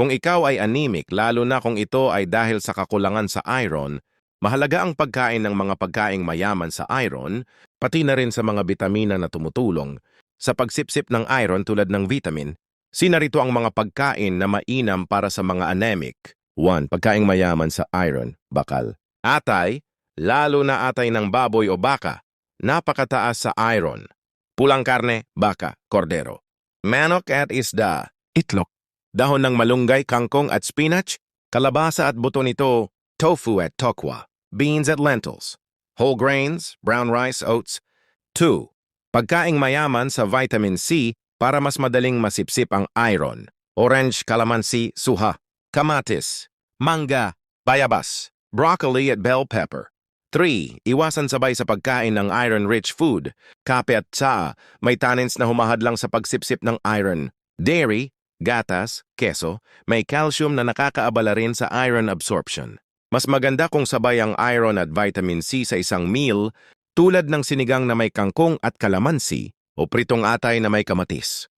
Kung ikaw ay anemic, lalo na kung ito ay dahil sa kakulangan sa iron, mahalaga ang pagkain ng mga pagkaing mayaman sa iron, pati na rin sa mga bitamina na tumutulong sa pagsipsip ng iron tulad ng vitamin. Sinarito ang mga pagkain na mainam para sa mga anemic. 1. Pagkaing mayaman sa iron, bakal. Atay, lalo na atay ng baboy o baka, napakataas sa iron. Pulang karne, baka, kordero. Manok at isda, itlog. Dahon ng malunggay, kangkong at spinach, kalabasa at buto nito, tofu at tokwa, beans at lentils, whole grains, brown rice, oats. 2. Pagkaing mayaman sa vitamin C para mas madaling masipsip ang iron. Orange, calamansi, suha, kamatis, mangga, bayabas, broccoli at bell pepper. 3. Iwasan sabay sa pagkain ng iron-rich food. Kape at tsaa, may tannins na humahadlang sa pagsipsip ng iron. Dairy, gatas, keso, may calcium na nakakaabala rin sa iron absorption. Mas maganda kung sabay ang iron at vitamin C sa isang meal tulad ng sinigang na may kangkong at kalamansi o pritong atay na may kamatis.